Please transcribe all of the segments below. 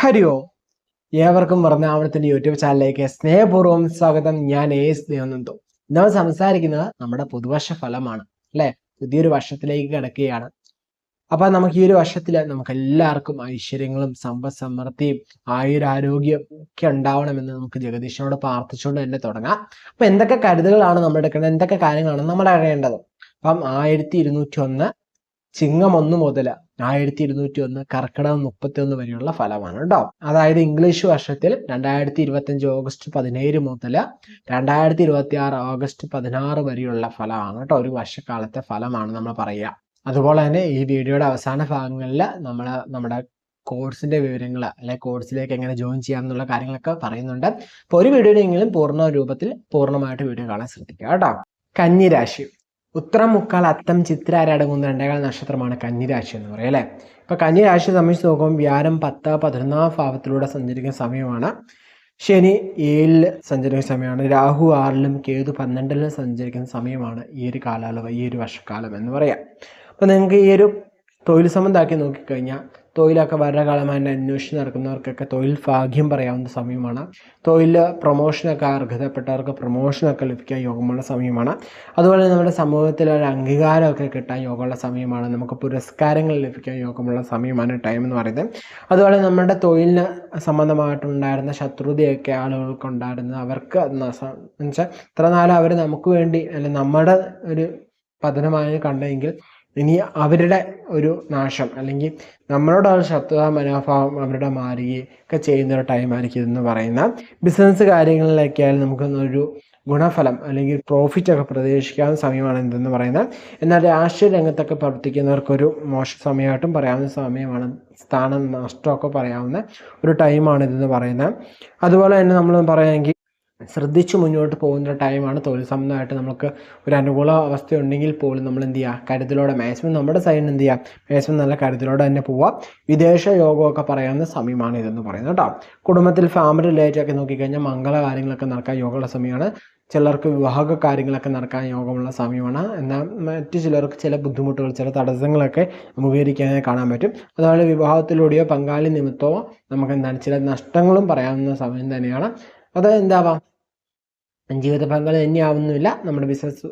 ഹരി ഓ ഏവർക്കും വർണാവണത്തിന്റെ യൂട്യൂബ് ചാനലിലേക്ക് സ്നേഹപൂർവം സ്വാഗതം. ഞാൻ എസ് ദേവനന്ദു നമ്മൾ സംസാരിക്കുന്നത് നമ്മുടെ പുതുവർഷ ഫലമാണ് അല്ലെ? പുതിയൊരു വർഷത്തിലേക്ക് കിടക്കുകയാണ്. അപ്പൊ നമുക്ക് ഈ ഒരു വർഷത്തിൽ നമുക്ക് എല്ലാവർക്കും ഐശ്വര്യങ്ങളും സമ്പദ് സമൃദ്ധിയും ആയുരാരോഗ്യം ഒക്കെ ഉണ്ടാവണമെന്ന് നമുക്ക് ജഗദീശനോട് പ്രാർത്ഥിച്ചുകൊണ്ട് തന്നെ തുടങ്ങാം. അപ്പൊ എന്തൊക്കെ കരുതലുകളാണ് നമ്മൾ എടുക്കേണ്ടത്? എന്തൊക്കെ കാര്യങ്ങളാണ് നമ്മൾ അറിയേണ്ടത്? അപ്പം ആയിരത്തി ഇരുന്നൂറ്റി ഒന്ന് ചിങ്ങം ഒന്ന് മുതൽ ആയിരത്തി ഇരുന്നൂറ്റി ഒന്ന് കർക്കിടകം മുപ്പത്തി ഒന്ന് വരെയുള്ള ഫലമാണ് കേട്ടോ അതായത് ഇംഗ്ലീഷ് വർഷത്തിൽ രണ്ടായിരത്തി ഇരുപത്തി അഞ്ച് ഓഗസ്റ്റ് പതിനേഴ് മുതൽ രണ്ടായിരത്തി ഇരുപത്തി ആറ് ഓഗസ്റ്റ് പതിനാറ് വരെയുള്ള ഫലമാണ് കേട്ടോ ഒരു വർഷക്കാലത്തെ ഫലമാണ് നമ്മൾ പറയുക അതുപോലെ തന്നെ ഈ വീഡിയോയുടെ അവസാന ഭാഗങ്ങളിൽ നമ്മൾ നമ്മുടെ കോഴ്സിന്റെ വിവരങ്ങൾ അല്ലെ കോഴ്സിലേക്ക് എങ്ങനെ ജോയിൻ ചെയ്യാം എന്നുള്ള കാര്യങ്ങളൊക്കെ പറയുന്നുണ്ട്. അപ്പോൾ ഒരു വീഡിയോയിലെങ്കിലും പൂർണ രൂപത്തിൽ പൂർണമായിട്ട് വീഡിയോ കാണാൻ ശ്രദ്ധിക്കുക കേട്ടോ കന്നിരാശി ഉത്തരം മുക്കാൽ അത്തം ചിത്ര അടങ്ങുന്ന രണ്ടേകാൽ നക്ഷത്രമാണ് കന്നിരാശി എന്ന് പറയും അല്ലേ? ഇപ്പൊ കന്നിരാശിയെ സംബന്ധിച്ച് നോക്കുമ്പോൾ വ്യാരം പത്ത് പതിനൊന്നാം ഭാവത്തിലൂടെ സഞ്ചരിക്കുന്ന സമയമാണ്. ശനി ഏഴിൽ സഞ്ചരിക്കുന്ന സമയമാണ്. രാഹു ആറിലും കേതു പന്ത്രണ്ടിലും സഞ്ചരിക്കുന്ന സമയമാണ് ഈ ഒരു കാലയളവ് ഈ ഒരു വർഷക്കാലം എന്ന് പറയാം. അപ്പൊ നിങ്ങൾക്ക് ഈ ഒരു തൊഴിൽ സംബന്ധമാക്കി നോക്കിക്കഴിഞ്ഞാൽ തൊഴിലൊക്കെ വളരെ കാലമായി അന്വേഷിച്ച് നടക്കുന്നവർക്കൊക്കെ തൊഴിൽ ഭാഗ്യം പറയാവുന്ന സമയമാണ്. തൊഴിൽ പ്രൊമോഷനൊക്കെ അർഹതപ്പെട്ടവർക്ക് പ്രൊമോഷനൊക്കെ ലഭിക്കാൻ യോഗമുള്ള സമയമാണ്. അതുപോലെ നമ്മുടെ സമൂഹത്തിൽ ഒരു അംഗീകാരമൊക്കെ കിട്ടാൻ യോഗമുള്ള സമയമാണ്. നമുക്ക് പുരസ്കാരങ്ങൾ ലഭിക്കാൻ യോഗമുള്ള സമയമാണ് ടൈം എന്ന് പറയുന്നത്. അതുപോലെ നമ്മുടെ തൊഴിലിന് സംബന്ധമായിട്ടുണ്ടായിരുന്ന ശത്രുതയൊക്കെ ആളുകൾക്ക് ഉണ്ടായിരുന്നത് അവർക്ക് എന്നുവെച്ചാൽ ഇത്ര നാളും അവർ നമുക്ക് വേണ്ടി അല്ലെ നമ്മുടെ ഒരു പതനമായി കണ്ടെങ്കിൽ ഇനി അവരുടെ ഒരു നാശം അല്ലെങ്കിൽ നമ്മളോട് ഒരു ശത്രുതാ മനോഭാവം അവരുടെ മാറുകയൊക്കെ ചെയ്യുന്ന ഒരു ടൈമായിരിക്കും ഇതെന്ന് പറയുന്ന ബിസിനസ് കാര്യങ്ങളിലൊക്കെ ആയാലും നമുക്കൊന്നൊരു ഗുണഫലം അല്ലെങ്കിൽ പ്രോഫിറ്റ് ഒക്കെ പ്രതീക്ഷിക്കാവുന്ന സമയമാണ് എന്തെന്ന് പറയുന്നത്. എന്നാൽ രാഷ്ട്രീയ രംഗത്തൊക്കെ പ്രവർത്തിക്കുന്നവർക്കൊരു മോശ സമയമായിട്ടും പറയാവുന്ന സമയമാണ് സ്ഥാനം നഷ്ടമൊക്കെ പറയാവുന്ന ഒരു ടൈമാണ് ഇതെന്ന് പറയുന്നത്. അതുപോലെ തന്നെ നമ്മൾ പറയുകയാണെങ്കിൽ ശ്രദ്ധിച്ച് മുന്നോട്ട് പോകുന്ന ടൈമാണ് തൊഴിൽ സംബന്ധമായിട്ട് നമുക്ക് ഒരു അനുകൂല അവസ്ഥ ഉണ്ടെങ്കിൽ പോലും നമ്മൾ എന്ത് ചെയ്യുക? കരുതലോടെ. മാക്സിമം നമ്മുടെ സൈഡിൽ എന്ത് ചെയ്യുക? മാക്സിമം നല്ല കരുതലോടെ തന്നെ പോവുക. വിദേശ യോഗമൊക്കെ പറയാവുന്ന സമയമാണ് ഇതെന്ന് പറയുന്നത് കേട്ടോ. കുടുംബത്തിൽ ഫാമിലി റിലേറ്റഡ് ഒക്കെ നോക്കിക്കഴിഞ്ഞാൽ മംഗള കാര്യങ്ങളൊക്കെ നടക്കാൻ യോഗമുള്ള സമയമാണ്. ചിലർക്ക് വിവാഹ കാര്യങ്ങളൊക്കെ നടക്കാൻ യോഗമുള്ള സമയമാണ്. എന്നാൽ മറ്റു ചിലർക്ക് ചില ബുദ്ധിമുട്ടുകൾ ചില തടസ്സങ്ങളൊക്കെ അഭിമുഖീകരിക്കാനായി കാണാൻ പറ്റും. അതുപോലെ വിവാഹത്തിലൂടെയോ പങ്കാളി നിമിത്തമോ നമുക്ക് എന്താണ്? ചില നഷ്ടങ്ങളും പറയാവുന്ന സമയം തന്നെയാണ്. അത് എന്താവാം ജീവിത പങ്കാളി തന്നെ ആവുന്നില്ല നമ്മുടെ ബിസിനസ്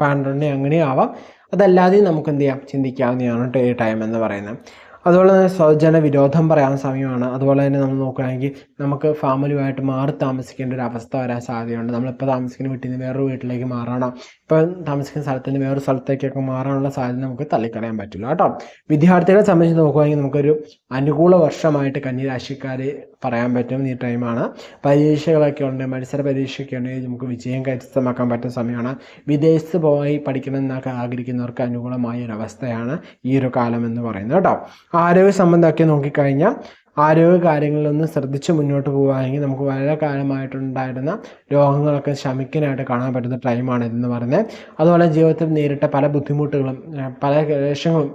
പാർട്ണറിനെ അങ്ങനെ ആവാം അതല്ലാതെയും നമുക്ക് എന്ത് ചെയ്യാം? ചിന്തിക്കാവുന്നതാണ് ടൈം എന്ന് പറയുന്നത്. അതുപോലെ തന്നെ സ്വജന വിരോധം പറയാൻ സമയമാണ്. അതുപോലെ തന്നെ നമ്മൾ നോക്കുകയാണെങ്കിൽ നമുക്ക് ഫാമിലിയുമായിട്ട് മാറി താമസിക്കേണ്ട ഒരു അവസ്ഥ വരാൻ സാധ്യതയുണ്ട്. നമ്മളിപ്പോൾ താമസിക്കുന്ന വീട്ടിൽ നിന്ന് വേറൊരു വീട്ടിലേക്ക് മാറണം. ഇപ്പം താമസിക്കുന്ന സ്ഥലത്ത് നിന്ന് വേറൊരു സ്ഥലത്തേക്കൊക്കെ മാറാനുള്ള സാധ്യത നമുക്ക് തള്ളിക്കളയാൻ പറ്റില്ല കേട്ടോ. വിദ്യാർത്ഥികളെ സംബന്ധിച്ച് നോക്കുകയാണെങ്കിൽ നമുക്കൊരു അനുകൂല വർഷമായിട്ട് കന്നിരാശിക്കാർ പറയാൻ പറ്റും ഈ ടൈമാണ്. പരീക്ഷകളൊക്കെ ഉണ്ട് മത്സര പരീക്ഷയൊക്കെ ഉണ്ടെങ്കിൽ നമുക്ക് വിജയം കരസ്ഥമാക്കാൻ പറ്റുന്ന സമയമാണ്. വിദേശത്ത് പോയി പഠിക്കണം എന്നൊക്കെ ആഗ്രഹിക്കുന്നവർക്ക് അനുകൂലമായ ഒരു അവസ്ഥയാണ് ഈ ഒരു കാലം എന്ന് പറയുന്നത് കേട്ടോ. ആരോഗ്യ സംബന്ധമൊക്കെ നോക്കിക്കഴിഞ്ഞാൽ ആരോഗ്യ കാര്യങ്ങളിലൊന്ന് ശ്രദ്ധിച്ച് മുന്നോട്ട് പോകുകയാണെങ്കിൽ നമുക്ക് വളരെ കാലമായിട്ടുണ്ടായിരുന്ന രോഗങ്ങളൊക്കെ ശമിക്കാനായിട്ട് കാണാൻ പറ്റുന്ന ടൈമാണ് ഇതെന്ന് പറയുന്നത്. അതുപോലെ ജീവിതത്തിൽ നേരിട്ട പല ബുദ്ധിമുട്ടുകളും പല ക്ലേശങ്ങളും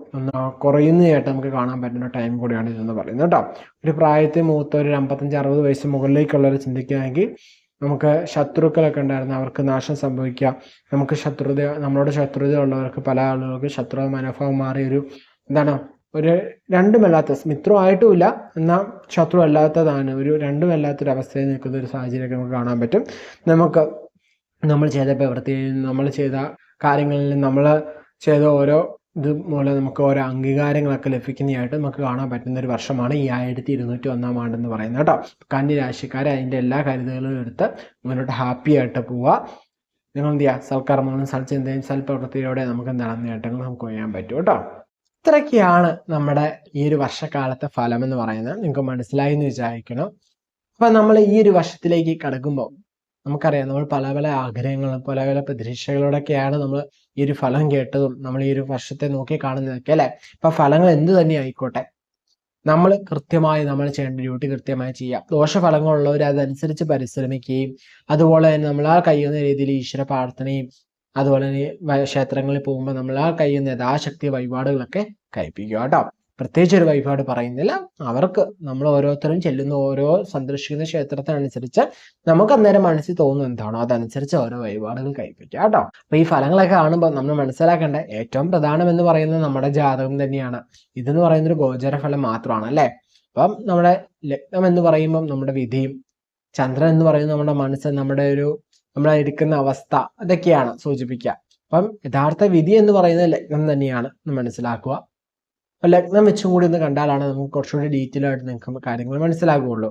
കുറയുന്നതായിട്ട് നമുക്ക് കാണാൻ പറ്റുന്ന ടൈം കൂടിയാണ് ഇതെന്ന് പറയുന്നത് കേട്ടോ. ഒരു പ്രായത്തിൽ മൂത്ത ഒരു അമ്പത്തഞ്ച് അറുപത് വയസ്സ് മുകളിലേക്കുള്ളവർ ചിന്തിക്കുകയാണെങ്കിൽ നമുക്ക് ശത്രുക്കളൊക്കെ ഉണ്ടായിരുന്നു. അവർക്ക് നാശം സംഭവിക്കുക. നമുക്ക് ശത്രുത നമ്മളോട് ശത്രുത ഉള്ളവർക്ക് പല ആളുകൾക്ക് ശത്രു മനോഭാവം മാറിയൊരു എന്താണ് ഒരു രണ്ടുമല്ലാത്ത മിത്രമായിട്ടുമില്ല എന്നാൽ ശത്രു അല്ലാത്തതാണ് ഒരു രണ്ടുമല്ലാത്തൊരു അവസ്ഥയിൽ നിൽക്കുന്ന ഒരു സാഹചര്യമൊക്കെ നമുക്ക് കാണാൻ പറ്റും. നമുക്ക് നമ്മൾ ചെയ്ത പ്രവൃത്തിയിൽ നമ്മൾ ചെയ്ത കാര്യങ്ങളിൽ നമ്മൾ ചെയ്ത ഓരോ ഇത് മൂലം നമുക്ക് ഓരോ അംഗീകാരങ്ങളൊക്കെ ലഭിക്കുന്നതായിട്ട് നമുക്ക് കാണാൻ പറ്റുന്ന ഒരു വർഷമാണ് ഈ ആയിരത്തി ഇരുന്നൂറ്റി ഒന്നാം ആണ്ടെന്ന് പറയുന്നത് കേട്ടോ. കന്നി രാശിക്കാർ അതിന്റെ എല്ലാ കരുതലുകളും എടുത്ത് മുന്നോട്ട് ഹാപ്പി ആയിട്ട് പോവുക നിങ്ങൾ എന്ത് ചെയ്യുക സൽക്കർമ്മങ്ങളും സൽചിന്തയും സൽപ്രവൃത്തിയോടെ നമുക്ക് എന്താണ് നേട്ടങ്ങൾ നമുക്ക് ചെയ്യാൻ പറ്റും കേട്ടോ. ഇത്രയൊക്കെയാണ് നമ്മുടെ ഈ ഒരു വർഷക്കാലത്തെ ഫലം എന്ന് പറയുന്നത്. നിങ്ങൾക്ക് മനസ്സിലായി എന്ന് വിചാരിക്കണം. അപ്പൊ നമ്മൾ ഈ ഒരു വർഷത്തിലേക്ക് കടക്കുമ്പോൾ നമുക്കറിയാം നമ്മൾ പല പല ആഗ്രഹങ്ങളും പല പല പ്രതീക്ഷകളോടൊക്കെയാണ് നമ്മൾ ഈ ഒരു ഫലം കേട്ടതും നമ്മൾ ഈ ഒരു വർഷത്തെ നോക്കി കാണുന്നതൊക്കെ അല്ലെ? ഇപ്പൊ ഫലങ്ങൾ എന്ത് തന്നെ ആയിക്കോട്ടെ. നമ്മൾ കൃത്യമായി നമ്മൾ ചെയ്യേണ്ട ഡ്യൂട്ടി കൃത്യമായി ചെയ്യാം. ദോഷഫലങ്ങളുള്ളവർ അതനുസരിച്ച് പരിശ്രമിക്കുകയും അതുപോലെ തന്നെ നമ്മളാൽ കഴിയുന്ന രീതിയിൽ ഈശ്വര പ്രാർത്ഥനയും അതുപോലെ തന്നെ ക്ഷേത്രങ്ങളിൽ പോകുമ്പോൾ നമ്മൾ ആ കഴിയുന്ന യഥാശക്തി വഴിപാടുകളൊക്കെ കഴിപ്പിക്കുക കേട്ടോ പ്രത്യേകിച്ച് ഒരു വഴിപാട് പറയുന്നില്ല. അവർക്ക് നമ്മൾ ഓരോരുത്തരും ചെല്ലുന്ന ഓരോ സന്ദർശിക്കുന്ന ക്ഷേത്രത്തിനനുസരിച്ച് നമുക്ക് അന്നേരം മനസ്സിൽ തോന്നുന്നു എന്താണോ അതനുസരിച്ച് ഓരോ വഴിപാടുകൾ കഴിപ്പിക്കുക കേട്ടോ അപ്പൊ ഈ ഫലങ്ങളൊക്കെ കാണുമ്പോൾ നമ്മൾ മനസ്സിലാക്കേണ്ട ഏറ്റവും പ്രധാനം എന്ന് പറയുന്നത് നമ്മുടെ ജാതകം തന്നെയാണ്. ഇതെന്ന് പറയുന്ന ഒരു ഗോചര ഫലം മാത്രമാണ് അല്ലെ? അപ്പം നമ്മുടെ ലഗ്നം എന്ന് പറയുമ്പം നമ്മുടെ വിധിയും ചന്ദ്രൻ എന്ന് പറയുന്നത് നമ്മുടെ മനസ്സ് നമ്മുടെ ഒരു നമ്മളെ ഇരിക്കുന്ന അവസ്ഥ അതൊക്കെയാണ് സൂചിപ്പിക്കുക. അപ്പം യഥാർത്ഥ വിധി എന്ന് പറയുന്നത് ലഗ്നം തന്നെയാണ് മനസ്സിലാക്കുക. ലഗ്നം വെച്ചും കൂടി ഒന്ന് കണ്ടാലാണ് നമുക്ക് കുറച്ചുകൂടി ഡീറ്റെയിൽ ആയിട്ട് നിങ്ങൾക്ക് കാര്യങ്ങൾ മനസ്സിലാകുള്ളൂ.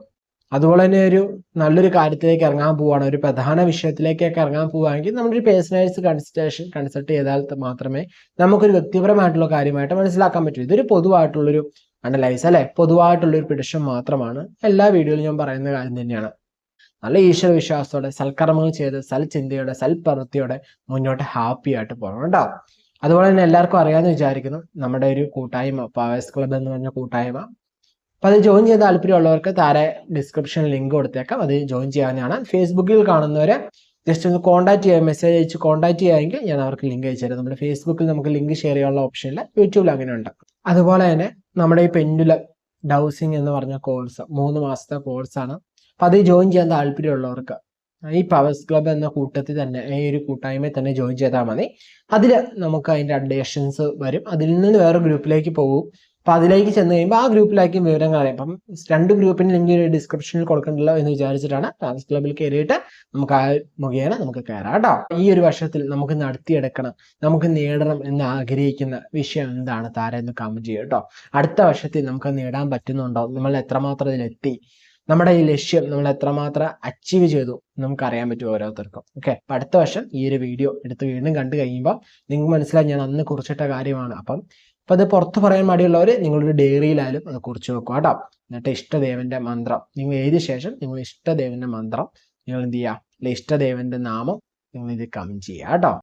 അതുപോലെ തന്നെ ഒരു നല്ലൊരു കാര്യത്തിലേക്ക് ഇറങ്ങാൻ പോവുകയാണ് ഒരു പ്രധാന വിഷയത്തിലേക്കൊക്കെ ഇറങ്ങാൻ പോവുകയാണെങ്കിൽ നമ്മളൊരു പേഴ്സണലൈസ് കൺസൾട്ടേഷൻ കൺസൾട്ട് ചെയ്താൽ മാത്രമേ നമുക്കൊരു വ്യക്തിപരമായിട്ടുള്ള കാര്യമായിട്ട് മനസ്സിലാക്കാൻ പറ്റൂ. ഇതൊരു പൊതുവായിട്ടുള്ളൊരു അനലൈസ് അല്ലെ? പൊതുവായിട്ടുള്ളൊരു പിടിഷൻ മാത്രമാണ്. എല്ലാ വീഡിയോയിലും ഞാൻ പറയുന്ന കാര്യം തന്നെയാണ്. നല്ല ഈശ്വര വിശ്വാസത്തോടെ സൽക്കർമ്മങ്ങൾ ചെയ്ത് സൽചിന്തയോടെ സൽപ്രവൃത്തിയോടെ മുന്നോട്ട് ഹാപ്പി ആയിട്ട് പോകണം കേട്ടോ. അതുപോലെ തന്നെ എല്ലാവർക്കും അറിയാമെന്ന് വിചാരിക്കുന്നു. നമ്മുടെ ഒരു കൂട്ടായ്മ പവേഴ്സ് ക്ലബ് എന്ന് പറഞ്ഞ കൂട്ടായ്മ. അപ്പൊ അത് ജോയിൻ ചെയ്യാൻ താല്പര്യമുള്ളവർക്ക് താരെ ഡിസ്ക്രിപ്ഷൻ ലിങ്ക് കൊടുത്തേക്കാം. അത് ജോയിൻ ചെയ്യാനാണ്. ഫേസ്ബുക്കിൽ കാണുന്നവരെ ജസ്റ്റ് ഒന്ന് കോൺടാക്ട് ചെയ്യാൻ മെസ്സേജ് അയച്ച് കോൺടാക്ട് ചെയ്യാമെങ്കിൽ ഞാൻ അവർക്ക് ലിങ്ക് അയച്ചു തരാം. നമ്മുടെ ഫേസ്ബുക്കിൽ നമുക്ക് ലിങ്ക് ഷെയർ ചെയ്യാനുള്ള ഇല്ല. യൂട്യൂബിൽ അങ്ങനെ ഉണ്ട്. അതുപോലെ തന്നെ നമ്മുടെ ഈ പെൻഡുല ഡൗസിങ് എന്ന് പറഞ്ഞ കോഴ്സ് മൂന്ന് മാസത്തെ കോഴ്സാണ് അപ്പൊ അത് ജോയിൻ ചെയ്യാൻ താല്പര്യമുള്ളവർക്ക് ഈ പവേഴ്സ് ക്ലബ് എന്ന കൂട്ടത്തിൽ തന്നെ ഈ ഒരു കൂട്ടായ്മയിൽ തന്നെ ജോയിൻ ചെയ്താൽ മതി. അതിൽ നമുക്ക് അതിന്റെ അപ്ഡേഷൻസ് വരും. അതിൽ നിന്ന് വേറെ ഗ്രൂപ്പിലേക്ക് പോകും. അപ്പം അതിലേക്ക് ചെന്ന് കഴിയുമ്പോൾ ആ ഗ്രൂപ്പിലായിരിക്കും വിവരങ്ങൾ അറിയാം. അപ്പം രണ്ട് ഗ്രൂപ്പിന് ലിങ്ക് ഡിസ്ക്രിപ്ഷനിൽ കൊടുക്കണ്ടല്ലോ എന്ന് വിചാരിച്ചിട്ടാണ് പവേഴ്സ് ക്ലബിൽ കയറിയിട്ട് നമുക്ക് ആ മുഖേന നമുക്ക് കയറാം കേട്ടോ. ഈ ഒരു വർഷത്തിൽ നമുക്ക് നടത്തിയെടുക്കണം നമുക്ക് നേടണം എന്ന് ആഗ്രഹിക്കുന്ന വിഷയം എന്താണ്? താരം എന്ന് കമന്റ് ചെയ്യുക കേട്ടോ. അടുത്ത വർഷത്തിൽ നമുക്ക് നേടാൻ പറ്റുന്നുണ്ടോ? നമ്മൾ എത്രമാത്രം ഇതിലെത്തി? നമ്മുടെ ഈ ലക്ഷ്യം നമ്മൾ എത്രമാത്രം അച്ചീവ് ചെയ്തു നമുക്ക് അറിയാൻ പറ്റും ഓരോരുത്തർക്കും. ഓക്കെ അപ്പൊ അടുത്ത വർഷം ഈ ഒരു വീഡിയോ എടുത്ത് വീണ്ടും കണ്ടു കഴിയുമ്പോൾ നിങ്ങൾക്ക് മനസ്സിലായി ഞാൻ അന്ന് കുറിച്ചിട്ട കാര്യമാണ്. അപ്പം അപ്പൊ അത് പുറത്ത് പറയാൻ മടിയുള്ളവർ നിങ്ങളൊരു ഡയറിയിലായാലും അത് കുറിച്ച് വെക്കുക കേട്ടോ. എന്നിട്ട് ഇഷ്ടദേവന്റെ മന്ത്രം. നിങ്ങൾ എഴുതിയ ശേഷം നിങ്ങൾ ഇഷ്ടദേവന്റെ മന്ത്രം നിങ്ങൾ എന്ത് ചെയ്യുക ഇഷ്ടദേവന്റെ നാമം നിങ്ങൾ ഇത് കമന്റ് ചെയ്യുക കേട്ടോ.